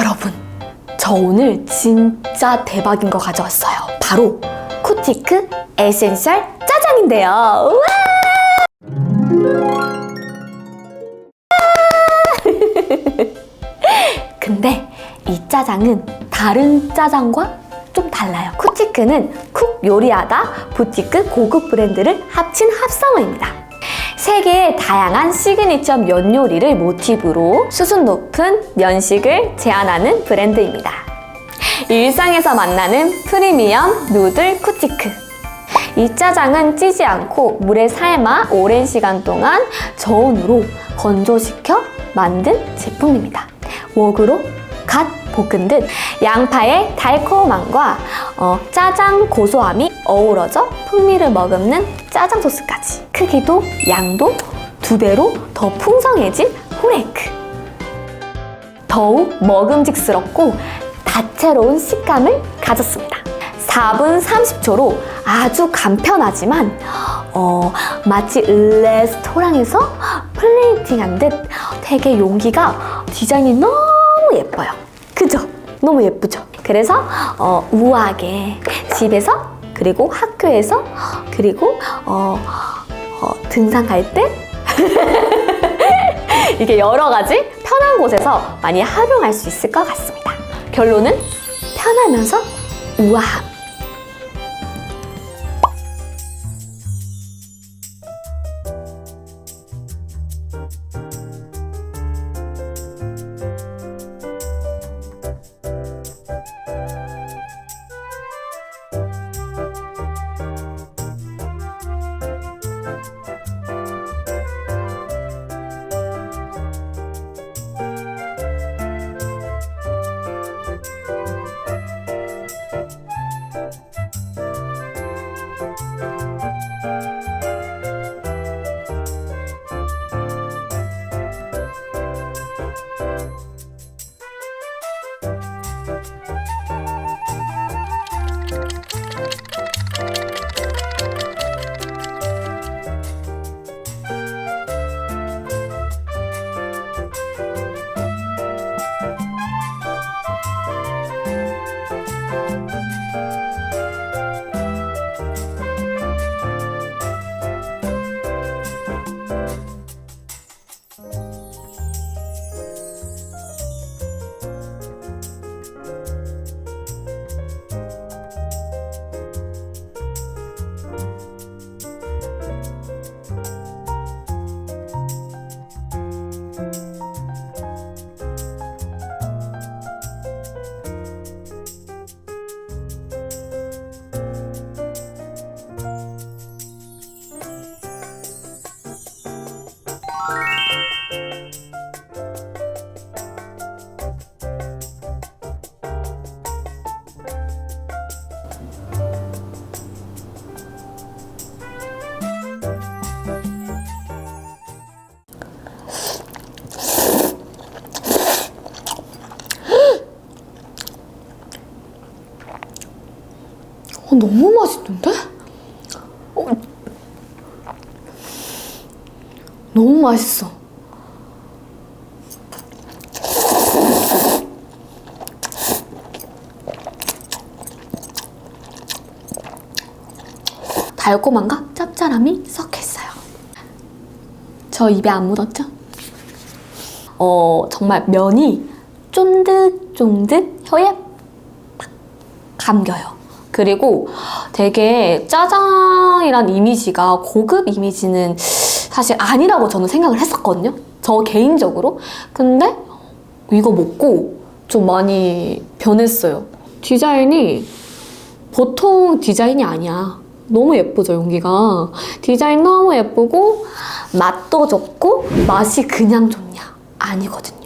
여러분, 저 오늘 진짜 대박인 거 가져왔어요. 바로 쿠티크 에센셜 짜장인데요. 우와! 근데 이 짜장은 다른 짜장과 좀 달라요. 쿠티크는 쿡 요리하다 부티크 고급 브랜드를 합친 합성어입니다. 세계의 다양한 시그니처 면 요리를 모티브로 수준 높은 면식을 제안하는 브랜드입니다. 일상에서 만나는 프리미엄 누들 쿠티크. 이 짜장은 찌지 않고 물에 삶아 오랜 시간 동안 저온으로 건조시켜 만든 제품입니다. 웍으로 갓 볶은 듯 양파의 달콤함과 어, 짜장 고소함이 어우러져 풍미를 머금는 짜장 소스까지 크기도 양도 두 배로 더 풍성해진 후레이크 더욱 먹음직스럽고 다채로운 식감을 가졌습니다. 4분 30초로 아주 간편하지만 어, 마치 레스토랑에서 플레이팅한 듯 되게 용기가 디자인이 너무 예뻐요. 그죠? 너무 예쁘죠? 그래서 어, 우아하게 집에서 그리고 학교에서 그리고 어, 어, 등산 갈 때 이게 여러 가지 편한 곳에서 많이 활용할 수 있을 것 같습니다. 결론은 편하면서 우아함. 너무 맛있는데? 어, 너무 맛있어. 달콤함과 짭짤함이 섞였어요. 저 입에 안 묻었죠? 어, 정말 면이 쫀득쫀득 혀에 딱 감겨요. 그리고 되게 짜장이란 이미지가 고급 이미지는 사실 아니라고 저는 생각을 했었거든요. 저 개인적으로. 근데 이거 먹고 좀 많이 변했어요. 디자인이 보통 디자인이 아니야. 너무 예쁘죠, 용기가. 디자인 너무 예쁘고, 맛도 좋고, 맛이 그냥 좋냐? 아니거든요.